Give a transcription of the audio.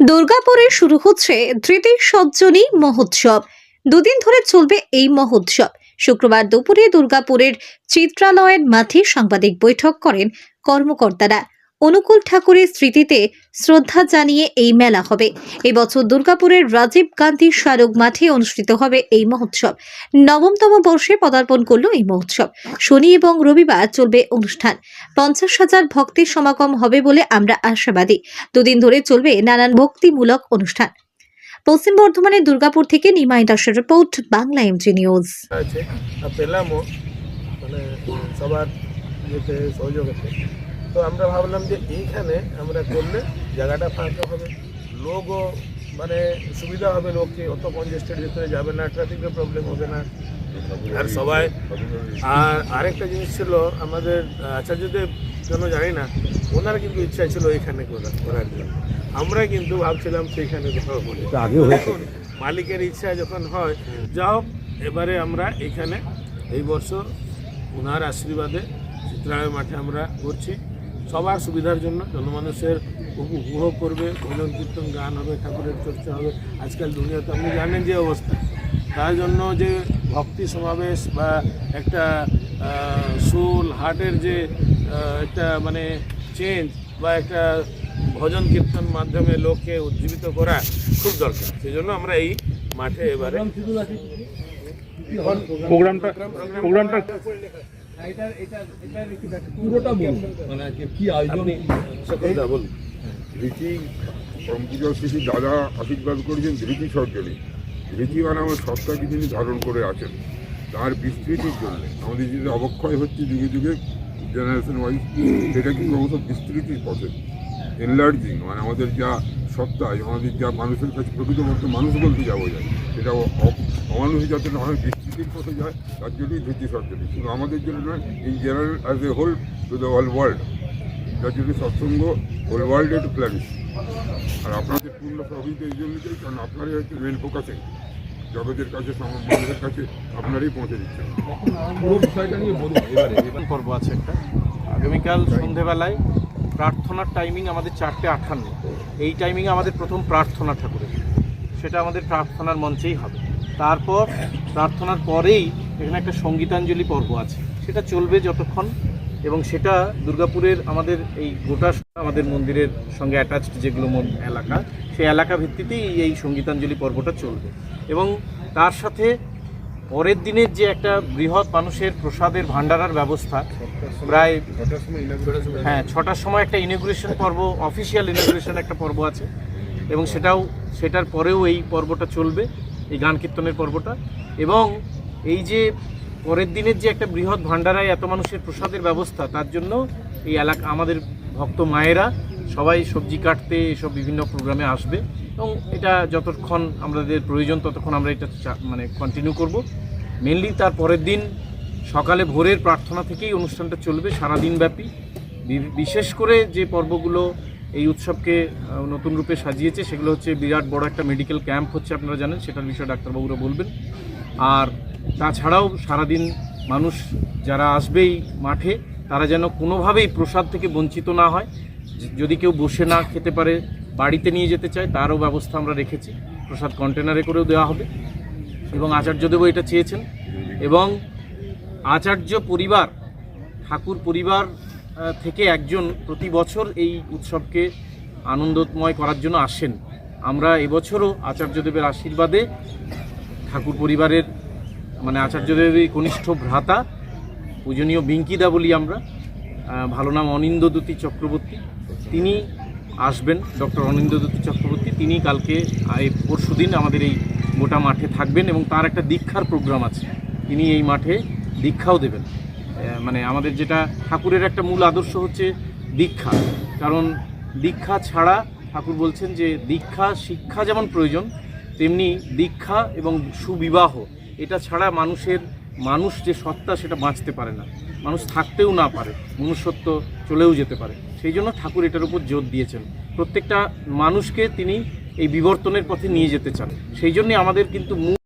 দুর্গাপুরে শুরু হচ্ছে ধৃতি সজ্জনী মহোৎসব। দুদিন ধরে চলবে এই মহোৎসব। শুক্রবার দুপুরে দুর্গাপুরের চিত্রালয়ের মাঠে সাংবাদিক বৈঠক করেন কর্মকর্তারা। অনুকূল ঠাকুরের স্মৃতিতে শ্রদ্ধা জানিয়ে এই মেলা হবে। এবছর দুর্গাপুরের রাজীব গান্ধী স্মারক মাঠে অনুষ্ঠিত হবে এই মহোৎসব। নবমতম বর্ষে পদার্পণ করল এই মহোৎসব। শনি এবং রবিবার চলবে অনুষ্ঠান। পঞ্চাশ হাজার ভক্তের সমাগম হবে বলে আমরা আশাবাদী। দুদিন ধরে চলবে নানান ভক্তিমূলক অনুষ্ঠান। পশ্চিম বর্ধমানের দুর্গাপুর থেকে নিমাই দাসের রিপোর্ট, বাংলা এমজি নিউজ আর মানে সবার ইয়েতে সহযোগিতে তো আমরা ভাবলাম যে এইখানে আমরা করলে জায়গাটা ফাঁকা হবে। লোকও মানে সুবিধা হবে লোককে অত কনজেস্টেড ভিতরে যাবে না ট্রাফিকের প্রবলেম হবে না। আর সবাই আর আরেকটা জিনিস ছিল আমাদের আচার্যদেব কেন জানি না ওনার কিন্তু ইচ্ছা ছিল এখানে করা করার জন্য। আমরা কিন্তু ভাবছিলাম সেইখানে কোথাও। দেখুন মালিকের ইচ্ছা যখন হয় যা হোক এবারে আমরা এখানে এই বর্ষ ওনার আশীর্বাদে চিত্রালয় মাঠে আমরা করছি। সবার সুবিধার জন্য জনমানুষের উপ- উপভোগ করবে ভজন কীর্তন গান হবে ঠাকুরের চর্চা হবে। আজকাল দুনিয়াতে আপনি জানেন যে অবস্থা। তার জন্য যে ভক্তি সমাবেশ বা একটা সোল হার্টের যে একটা মানে চেঞ্জ বা একটা ভজন কীর্তন মাধ্যমে লোককে উজ্জীবিত করা খুব দরকার। সেই জন্য আমরা এই মাঠে এবারে প্রোগ্রামটা প্রোগ্রামটা পুরোটা বলুন। মানে কি আয়োজন? বলুন। দাদা আশীর্বাদ করেছেন ধৃতি সর্জনী ধৃতি মানে আমার সত্তাকে তিনি ধারণ করে আছেন। তার বিস্তৃতির জন্য। আমাদের যে অবক্ষয় হচ্ছে যুগে যুগে জেনারেশন ওয়াইজ সেটা কিন্তু ক্রমশ বিস্তৃতির পথে। এনলার্জিং মানে আমাদের যা সত্তা আমাদের যা মানুষের কাছে প্রকৃতপক্ষ মানুষ বলতে যাব যায় সেটা অমানুষী যাতে না হয় বিস্তৃতির পথে যায়? তার জন্যই ধৃতি সর্জনী শুধু আমাদের জন্য নয় in general as a whole to the all world যার জন্য সৎসঙ্গ হোল ওয়ার্ল্ডে টু প্ল্যানিস আর আপনাদের পূর্ণ প্রভাবিত এই জন্য চাই কারণ আপনারই হচ্ছে মেন ফোকাসিং জগতের কাছে মানুষের কাছে আপনারই পৌঁছে দিচ্ছেন পুরো বিষয়টা নিয়ে বলুন। এবারে এবার। পর্ব আছে একটা। আগামীকাল সন্ধেবেলায় প্রার্থনার টাইমিং আমাদের চারটে আঠান্ন। এই টাইমিংয়ে আমাদের প্রথম প্রার্থনা ঠাকুরের। সেটা আমাদের প্রার্থনার মঞ্চেই হবে। তারপর প্রার্থনার পরেই এখানে একটা সঙ্গীতাঞ্জলি পর্ব আছে। সেটা চলবে যতক্ষণ এবং সেটা দুর্গাপুরের আমাদের এই গোটা আমাদের মন্দিরের সঙ্গে অ্যাটাচড যেগুলো এলাকা, সেই এলাকা ভিত্তিতেই এই সঙ্গীতাঞ্জলি পর্বটা চলবে। এবং তার সাথে পরের দিনের যে একটা বৃহৎ মানুষের প্রসাদের ভাণ্ডারার ব্যবস্থা, প্রায় হ্যাঁ ছটার সময় একটা ইনগ্রেশন পর্ব অফিসিয়াল ইনগ্রেশন একটা পর্ব আছে। এবং সেটাও, সেটার পরেও এই পর্বটা চলবে। এই গান কীর্তনের পর্বটা। এবং এই যে পরের দিনের যে একটা বৃহৎ ভাণ্ডারায় এত মানুষের প্রসাদের ব্যবস্থা, তার জন্য এই এলাকা, আমাদের ভক্ত মায়েরা সবাই সবজি কাটতে এসব বিভিন্ন প্রোগ্রামে আসবে। এবং এটা যতক্ষণ আমাদের প্রয়োজন, ততক্ষণ আমরা এটা মানে কন্টিনিউ করব। মেনলি তার পরের দিন সকালে ভোরের প্রার্থনা থেকেই অনুষ্ঠানটা চলবে সারাদিন ব্যাপী বি- বিশেষ করে যে পর্বগুলো এই উৎসবকে নতুন রূপে সাজিয়েছে। সেগুলো হচ্ছে বিরাট বড় একটা মেডিকেল ক্যাম্প হচ্ছে আপনারা জানেন, সেটার বিষয়ে ডাক্তারবাবুরা বলবেন। আর তাছাড়াও সারাদিন মানুষ যারা আসবেই মাঠে, তারা যেন কোনোভাবেই প্রসাদ থেকে বঞ্চিত না হয়। যদি কেউ বসে না খেতে পারে, বাড়িতে নিয়ে যেতে চায়, তারও ব্যবস্থা আমরা রেখেছি। প্রসাদ কন্টেনারে করেও দেওয়া হবে। এবং আচার্যদেবও এটা চেয়েছেন। এবং আচার্য পরিবার, ঠাকুর পরিবার থেকে একজন প্রতি বছর এই উৎসবকে আনন্দময় করার জন্য আসেন। আমরা এবছরও আচার্যদেবের আশীর্বাদে ঠাকুর পরিবারের মানে আচার্যদেবের কনিষ্ঠ ভ্রাতা, পূজনীয় বিঙ্কিদা বলি আমরা ভালো নাম অনিন্দদূতি চক্রবর্তী, তিনি আসবেন, ডক্টর অনিন্দদূতি চক্রবর্তী, তিনি কালকে পরশু দিন আমাদের এই গোটা মাঠে থাকবেন এবং তার একটা দীক্ষার প্রোগ্রাম আছে। তিনি এই মাঠে দীক্ষাও দেবেন। মানে আমাদের যেটা ঠাকুরের একটা মূল আদর্শ হচ্ছে দীক্ষা। কারণ দীক্ষা ছাড়া ঠাকুর বলছেন যে দীক্ষা, শিক্ষা যেমন প্রয়োজন, তেমনি দীক্ষা এবং সুবিবাহ, এটা ছাড়া মানুষের, মানুষ যে সত্তা সেটা বাঁচতে পারে না। মানুষ থাকতেও না পারে, মনুষ্যত্ব চলেও যেতে পারে। সেই জন্য ঠাকুর এটার উপর জোর দিয়েছেন। প্রত্যেকটা মানুষকে তিনি এই বিবর্তনের পথে নিয়ে যেতে চান। সেই জন্যে আমাদের কিন্তু